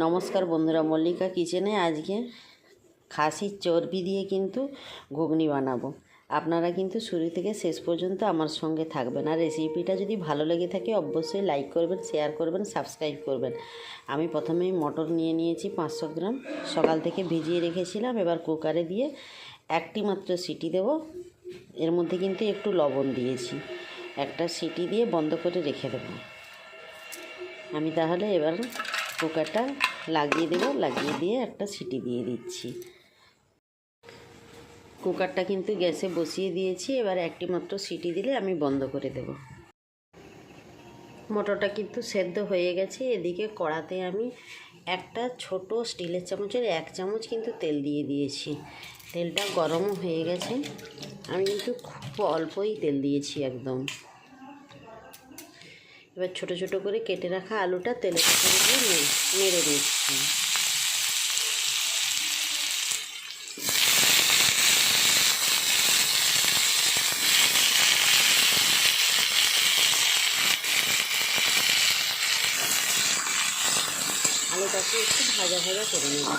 নমস্কার বন্ধুরা, মল্লিকা কিচেনে আজকে খাসির চর্বি দিয়ে কিন্তু ঘুগনি বানাবো। আপনারা কিন্তু শুরু থেকে শেষ পর্যন্ত আমার সঙ্গে থাকবেন। আর রেসিপিটা যদি ভালো লেগে থাকে, অবশ্যই লাইক করবেন শেয়ার করবেন সাবস্ক্রাইব করবেন। আমি প্রথমেই মটর নিয়ে নিয়েছি পাঁচশো গ্রাম। সকাল থেকে ভিজিয়ে রেখেছিলাম, এবার কুকারে দিয়ে একটি মাত্র সিটি দেব। এর মধ্যে কিন্তু একটু লবণ দিয়েছি। একটা সিটি দিয়ে বন্ধ করে রেখে দেবো। আমি তাহলে এবার কুকারটা লাগিয়ে দেবো, লাগিয়ে দিয়ে একটা সিটি দিয়ে দিচ্ছি। কুকারটা কিন্তু গ্যাসে বসিয়ে দিয়েছি, এবার একটি মাত্র সিটি দিলে আমি বন্ধ করে দেব। মটরটা কিন্তু সেদ্ধ হয়ে গেছে, এদিকে কড়াতে আমি একটা ছোট স্টিলের চামচের এক চামচ কিন্তু তেল দিয়ে দিয়েছি। তেলটা গরমও হয়ে গেছে, আমি কিন্তু খুব অল্পই তেল দিয়েছি একদম। এবার ছোট ছোট করে কেটে রাখা আলুটা তেলের দিয়ে নেড়ে দিচ্ছি আলুটাকে একটু ভাজা ভাজা করে নেব।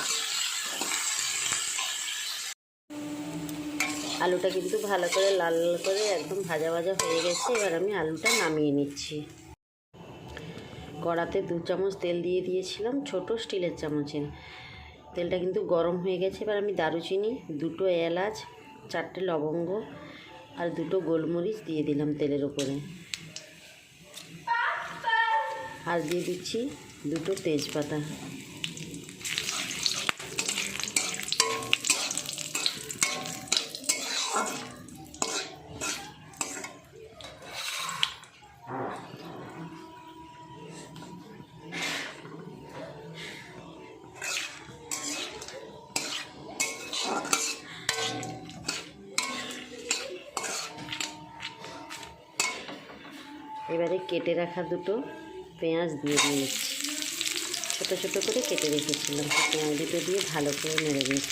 আলুটা কিন্তু ভালো করে লাল লাল করে একদম ভাজা ভাজা হয়ে গেছে, এবার আমি আলুটা নামিয়ে নিচ্ছি। কড়াতে দু চামচ তেল দিয়ে দিয়েছিলাম, ছোট স্টিলের চামচে। তেলটা কিন্তু গরম হয়ে গেছে, এবার আমি দারুচিনি, দুটো এলাচ, চারটে লবঙ্গ আর দুটো গোলমরিচ দিয়ে দিলাম তেলের ওপরে। আর দিয়ে দিচ্ছি দুটো তেজপাতা। এবারে কেটে রাখা দুটো পেঁয়াজ দিয়ে দিয়েছি ছোটো ছোটো করে কেটে রেখেছিলাম পেঁয়াজ দুটো দিয়ে ভালো করে নেড়ে দিয়েছি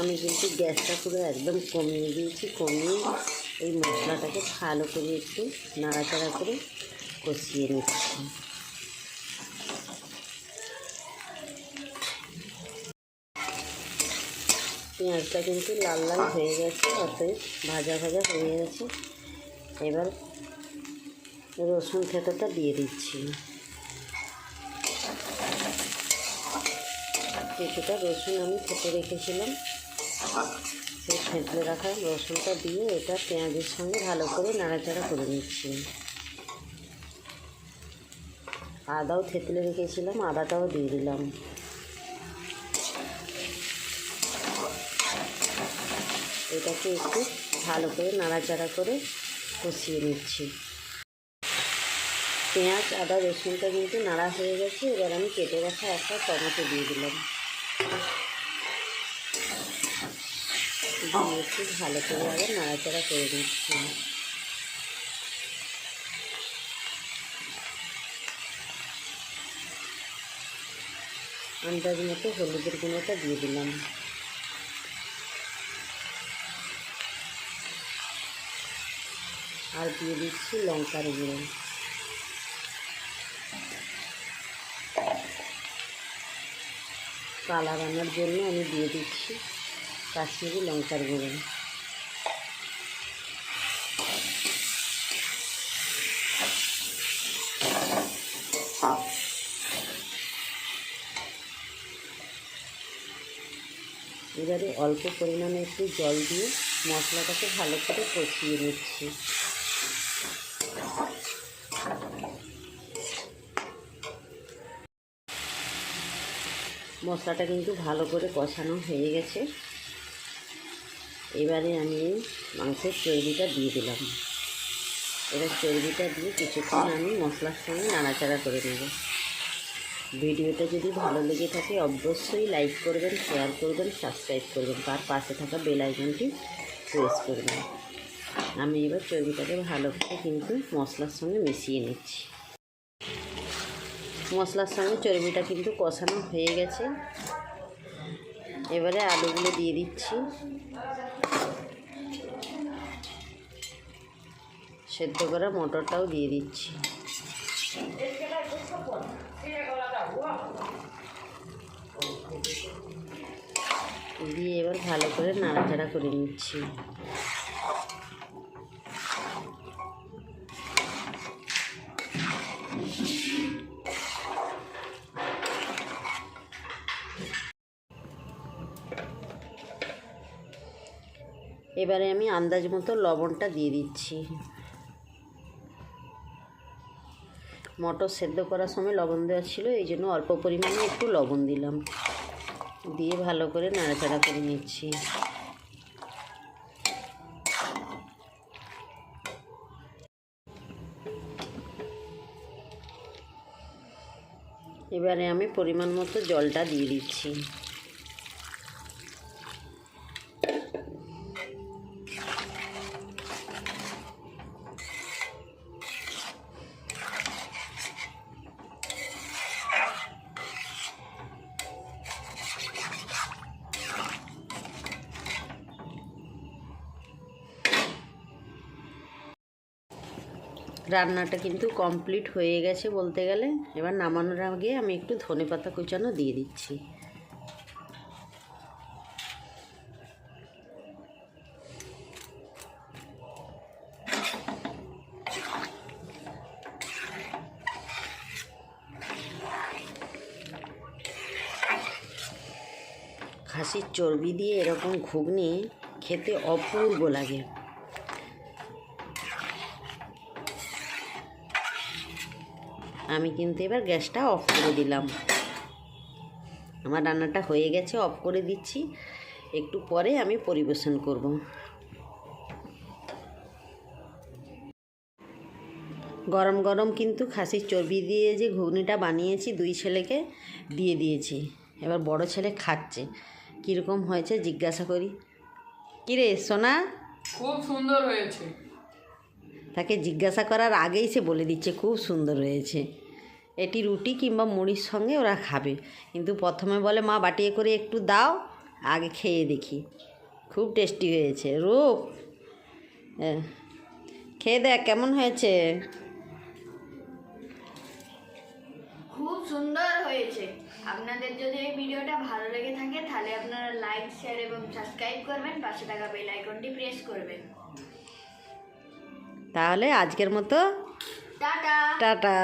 আমি কিন্তু গ্যাসটা পুরো একদম কমিয়ে দিয়েছি, কমিয়ে এই মশলাটাকে ভালো করে একটু নাড়াচাড়া করে কষিয়ে নিচ্ছি। পেঁয়াজটা কিন্তু লাল লাল হয়ে গেছে, অতএব ভাজা ভাজা হয়ে গেছে। এবার রসুন থেঁতোটা দিয়ে দিচ্ছি। কিছুটা রসুন আমি থেঁতে রেখেছিলাম। সেই থেঁতলে রাখা রসুনটা দিয়ে এটা পেঁয়াজের সঙ্গে ভালো করে নাড়াচাড়া করে নিচ্ছি। আদাও থেতলে রেখেছিলাম, আদাটাও দিয়ে দিলাম। এটাকে একটু ভালো করে নাড়াচাড়া করে কষিয়ে নিচ্ছি। পেঁয়াজ, আদা, রসুনটা কিন্তু নাড়া হয়ে গেছে, এবার আমি কেটে রাখা একটা টমেটো দিয়ে দিলাম। একটু ভালো করে আবার নাড়াচাড়া করে দিচ্ছি আন্দাজ মতো হলুদের গুঁড়োটা দিয়ে দিলাম। আর দিয়ে দিচ্ছি লঙ্কার গুঁড়ো। কালার আনার জন্য আমি দিয়ে দিচ্ছি কাশ্মীরি লঙ্কার গুঁড়ো। এবারে অল্প পরিমাণে একটু জল দিয়ে মশলাটাকে ভালো করে কষিয়ে নিচ্ছি। মশলাটা কিন্তু ভালো করে কষানো হয়ে গেছে। এবারে আমি মাংসের চর্বিটা দিয়ে দিলাম। এবার চর্বিটা দিয়ে কিছুক্ষণ আমি মশলার সঙ্গে নাড়াচাড়া করে নেব। ভিডিওটা যদি ভালো লেগে থাকে, অবশ্যই লাইক করবেন, শেয়ার করবেন, সাবস্ক্রাইব করবেন, তার পাশে থাকা বেল আইকনটি প্রেস করবেন। আমি এবার চর্বিটাকে ভালো করে কিন্তু মশলার সঙ্গে মিশিয়ে নিচ্ছি। মশলার সঙ্গে চর্বিটা কিন্তু কষানো হয়ে গেছে। এবারে আলুগুলো দিয়ে দিচ্ছি। সেদ্ধ করা মটরটাও দিয়ে দিচ্ছি। দিয়ে এবার ভালো করে নাড়াচাড়া করে নিচ্ছি। এবারে আমি আন্দাজ মতো লবণটা দিয়ে দিচ্ছি। মটর সেদ্ধ করার সময় লবণ দেওয়া ছিল, এই জন্য অল্প পরিমাণে একটু লবণ দিলাম। দিয়ে ভালো করে নাড়াচাড়া করে নিচ্ছি। এবারে আমি পরিমাণ মতো জলটা দিয়ে দিচ্ছি। রান্নাটা কিন্তু কমপ্লিট হয়ে গেছে বলতে গেলে। এবার নামানোর আগে আমি একটু ধনে পাতা কুচানো দিয়ে দিচ্ছি। খাসির চর্বি দিয়ে এরকম ঘুগনি খেতে অপূর্ব লাগে। আমি কিন্তু এবার গ্যাসটা অফ করে দিলাম। আমার রান্নাটা হয়ে গেছে অফ করে দিচ্ছি। একটু পরে আমি পরিবেশন করব। গরম গরম কিন্তু খাসির চর্বি দিয়ে যে ঘুগনিটা বানিয়েছি দুই ছেলেকে দিয়ে দিয়েছি। এবার বড় ছেলে খাচ্ছে। কীরকম হয়েছে জিজ্ঞাসা করি। কিরে সোনা? খুব সুন্দর হয়েছে। তাকে জিজ্ঞাসা করার আগেই সে বলে দিচ্ছে খুব সুন্দর হয়েছে। এটি রুটি কিংবা মুড়ির সঙ্গে ওরা খাবে। কিন্তু প্রথমে বলে মা বাটিয়ে করে একটু দাও আগে খেয়ে দেখি। খুব টেস্টি হয়েছে। রূপ। খেয়ে দেখ কেমন হয়েছে? খুব সুন্দর হয়েছে। আপনাদের যদি এই ভিডিওটা ভালো লেগে থাকে তাহলে আপনারা লাইক শেয়ার এবং সাবস্ক্রাইব করবেন। পাশে থাকা বেল আইকনটি প্রেস করবেন। তাহলে আজকের মতো টাটা! টাটা।